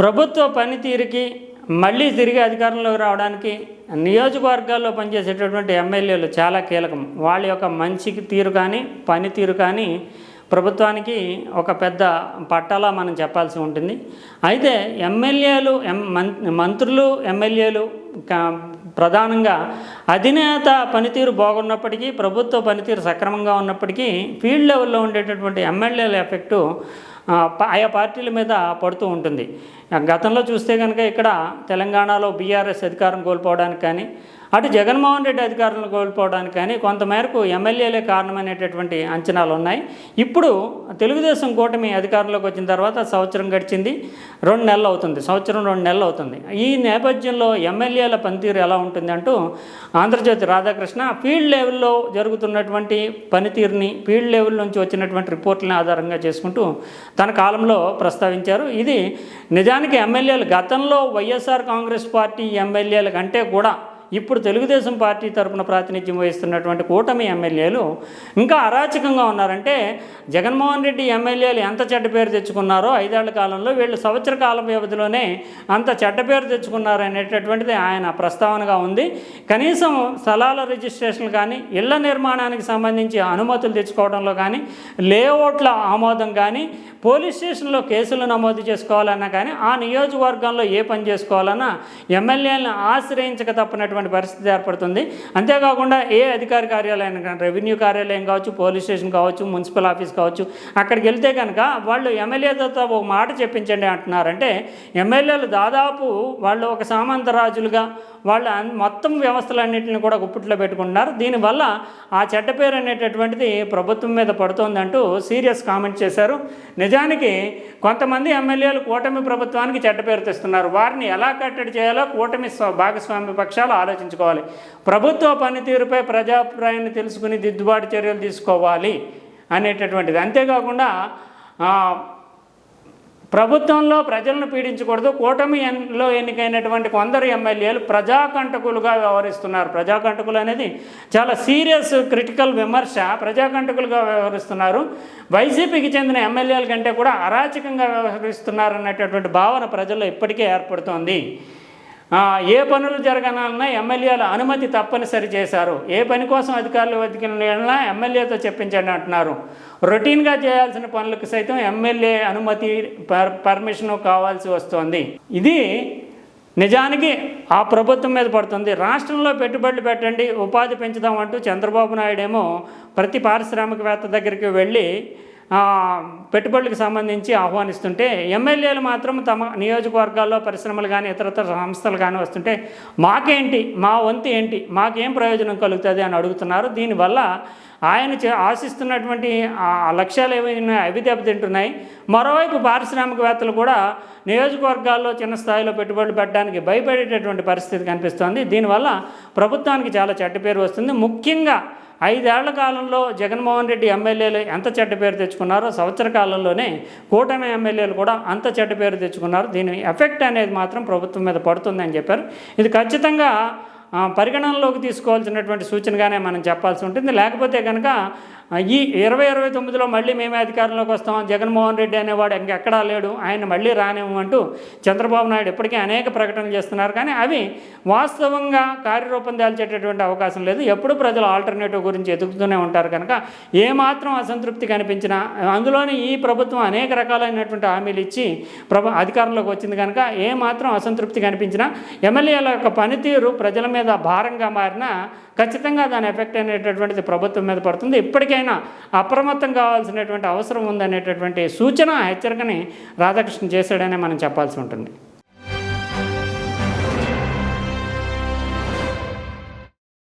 ప్రభుత్వ పనితీరుకి మళ్ళీ తిరిగి అధికారంలోకి రావడానికి నియోజకవర్గాల్లో పనిచేసేటటువంటి ఎమ్మెల్యేలు చాలా కీలకం. వాళ్ళ యొక్క మంచి తీరు కానీ పనితీరు కానీ ప్రభుత్వానికి ఒక పెద్ద పట్టాలా మనం చెప్పాల్సి ఉంటుంది. అయితే ఎమ్మెల్యేలు ఎం మం- మంత్రులు ఎమ్మెల్యేలు ప్రధానంగా అధినేత పనితీరు బాగున్నప్పటికీ ప్రభుత్వ పనితీరు సక్రమంగా ఉన్నప్పటికీ ఫీల్డ్ లెవెల్లో ఉండేటటువంటి ఎమ్మెల్యేల ఎఫెక్టు ఆయా పార్టీల మీద పడుతూ ఉంటుంది. గతంలో చూస్తే కనుక ఇక్కడ తెలంగాణలో బీఆర్ఎస్ అధికారం కోల్పోవడానికి కానీ అటు జగన్మోహన్ రెడ్డి అధికారులను కోల్పోవడానికి కానీ కొంతమేరకు ఎమ్మెల్యేలే కారణమైనటువంటి అంచనాలు ఉన్నాయి. ఇప్పుడు తెలుగుదేశం కూటమి అధికారంలోకి వచ్చిన తర్వాత సంవత్సరం గడిచింది రెండు నెలలు అవుతుంది. సంవత్సరం రెండు నెలలు అవుతుంది. ఈ నేపథ్యంలో ఎమ్మెల్యేల పనితీరు ఎలా ఉంటుంది అంటూ ఆంధ్రజ్యోతి రాధాకృష్ణ ఫీల్డ్ లెవెల్లో జరుగుతున్నటువంటి పనితీరుని ఫీల్డ్ లెవెల్ నుంచి వచ్చినటువంటి రిపోర్ట్లను ఆధారంగా చేసుకుంటూ తన కాలంలో ప్రస్తావించారు. ఇది నిజానికి ఎమ్మెల్యేలు గతంలో వైఎస్ఆర్ కాంగ్రెస్ పార్టీ ఎమ్మెల్యేల కంటే కూడా ఇప్పుడు తెలుగుదేశం పార్టీ తరపున ప్రాతినిధ్యం వహిస్తున్నటువంటి కూటమి ఎమ్మెల్యేలు ఇంకా అరాచకంగా ఉన్నారంటే జగన్మోహన్ రెడ్డి ఎమ్మెల్యేలు ఎంత చెడ్డ పేరు తెచ్చుకున్నారో ఐదేళ్ళ కాలంలో వీళ్ళు సంవత్సర కాల వ్యవధిలోనే అంత చెడ్డ పేరు తెచ్చుకున్నారు అనేటటువంటిది ఆయన ప్రస్తావనగా ఉంది. కనీసం స్థలాల రిజిస్ట్రేషన్లు కానీ ఇళ్ళ నిర్మాణానికి సంబంధించి అనుమతులు తెచ్చుకోవడంలో కానీ లేఅవుట్ల ఆమోదం కానీ పోలీస్ స్టేషన్లో కేసులు నమోదు చేసుకోవాలన్నా కానీ ఆ నియోజకవర్గంలో ఏ పని చేసుకోవాలన్నా ఎమ్మెల్యేలను ఆశ్రయించక తప్పనటువంటి పరిస్థితి ఏర్పడుతుంది. అంతేకాకుండా ఏ అధికారి కార్యాలయం కానీ రెవెన్యూ కార్యాలయం కావచ్చు పోలీస్ స్టేషన్ కావచ్చు మున్సిపల్ ఆఫీస్ కావచ్చు అక్కడికి వెళ్తే కనుక వాళ్ళు ఎమ్మెల్యేతో ఒక మాట చెప్పించండి అంటున్నారంటే ఎమ్మెల్యేలు దాదాపు వాళ్ళు ఒక సామంత రాజులుగా మొత్తం వ్యవస్థలన్నింటిని కూడా గుప్పట్లో పెట్టుకుంటున్నారు. దీనివల్ల ఆ చెడ్డ పేరు అనేటటువంటిది ప్రభుత్వం మీద పడుతోందంటూ సీరియస్ కామెంట్ చేశారు. నిజానికి కొంతమంది ఎమ్మెల్యేలు కూటమి ప్రభుత్వానికి చెడ్డ పేరు తెస్తున్నారు. వారిని ఎలా కట్టడి చేయాలో కూటమి భాగస్వామ్య పక్షాలు ఆలోచించుకోవాలి. ప్రభుత్వ పనితీరుపై ప్రజాభిప్రాయాన్ని తెలుసుకుని దిద్దుబాటు చర్యలు తీసుకోవాలి అనేటటువంటిది. అంతేకాకుండా ప్రభుత్వంలో ప్రజలను పీడించకూడదు. కూటమిలో ఎన్నికైనటువంటి కొందరు ఎమ్మెల్యేలు ప్రజాకంటకులుగా వ్యవహరిస్తున్నారు. ప్రజాకంటకులు అనేది చాలా సీరియస్ క్రిటికల్ విమర్శ ప్రజాకంటకులుగా వ్యవహరిస్తున్నారు. వైసీపీకి చెందిన ఎమ్మెల్యేల కంటే కూడా అరాచకంగా వ్యవహరిస్తున్నారు అనేటటువంటి భావన ప్రజల్లో ఇప్పటికే ఏర్పడుతోంది. ఏ పనులు జరగనాలన్నా ఎమ్మెల్యేల అనుమతి తప్పనిసరి చేశారు. ఏ పని కోసం అధికారులు వెతికినా ఎమ్మెల్యేతో చెప్పించండి అంటున్నారు. రొటీన్గా చేయాల్సిన పనులకు సైతం ఎమ్మెల్యే అనుమతి పర్ పర్మిషను కావాల్సి వస్తోంది. ఇది నిజానికి ఆ ప్రభుత్వం మీద పడుతుంది. రాష్ట్రంలో పెట్టుబడులు పెట్టండి ఉపాధి పెంచుదామంటూ చంద్రబాబు నాయుడు ఏమో ప్రతి పారిశ్రామికవేత్త దగ్గరికి వెళ్ళి పెట్టుబడులకు సంబంధించి ఆహ్వానిస్తుంటే ఎమ్మెల్యేలు మాత్రం తమ నియోజకవర్గాల్లో పరిశ్రమలు కానీ ఇతరతర సంస్థలు కానీ వస్తుంటే మాకేంటి? మా వంతు ఏంటి? మాకేం ప్రయోజనం కలుగుతుంది? అని అడుగుతున్నారు. దీనివల్ల ఆయన చే- ఆశిస్తున్నటువంటి ఆ లక్ష్యాలు ఏమైనా అవి దెబ్బతింటున్నాయి. మరోవైపు పారిశ్రామికవేత్తలు కూడా నియోజకవర్గాల్లో చిన్న స్థాయిలో పెట్టుబడులు పెట్టడానికి భయపడేటటువంటి పరిస్థితి కనిపిస్తోంది. దీనివల్ల ప్రభుత్వానికి చాలా చెడ్డ పేరు వస్తుంది. ముఖ్యంగా ఐదేళ్ళ కాలంలో జగన్మోహన్ రెడ్డి ఎమ్మెల్యేలు ఎంత చెడ్డ పేరు తెచ్చుకున్నారో సంవత్సర కాలంలోనే కూటమి ఎమ్మెల్యేలు కూడా అంత చెడ్డ పేరు తెచ్చుకున్నారు. దీని ఎఫెక్ట్ అనేది మాత్రం ప్రభుత్వం మీద పడుతుందని చెప్పారు. ఇది ఖచ్చితంగా పరిగణనలోకి తీసుకోవాల్సినటువంటి సూచనగానే మనం చెప్పాల్సి ఉంటుంది. లేకపోతే కనుక ఈ ఇరవై ఇరవై తొమ్మిదిలో మళ్ళీ మేమే అధికారంలోకి వస్తాం జగన్మోహన్ రెడ్డి అనేవాడు ఇంకెక్కడా లేడు. ఆయన మళ్ళీ రానివ్వమంటూ చంద్రబాబు నాయుడు ఇప్పటికే అనేక ప్రకటనలు చేస్తున్నారు. కానీ అవి వాస్తవంగా కార్యరూపం దాల్చేటటువంటి అవకాశం లేదు. ఎప్పుడు ప్రజలు ఆల్టర్నేటివ్ గురించి ఎదుగుతూనే ఉంటారు కనుక ఏమాత్రం అసంతృప్తి కనిపించినా అందులోని ఈ ప్రభుత్వం అనేక రకాలైనటువంటి హామీలు ఇచ్చి ప్రభు అధికారంలోకి వచ్చింది కనుక ఏమాత్రం అసంతృప్తి కనిపించినా ఎమ్మెల్యేల యొక్క పనితీరు ప్రజల మీద భారంగా మారినా ఖచ్చితంగా దాని ఎఫెక్ట్ అనేటటువంటిది ప్రభుత్వం మీద పడుతుంది. ఇప్పటికే ఇప్పటికైనా అప్రమత్తం కావాల్సినటువంటి అవసరం ఉందనేటటువంటి సూచన హెచ్చరికని రాధాకృష్ణ చేశాడనే మనం చెప్పాల్సి ఉంటుంది.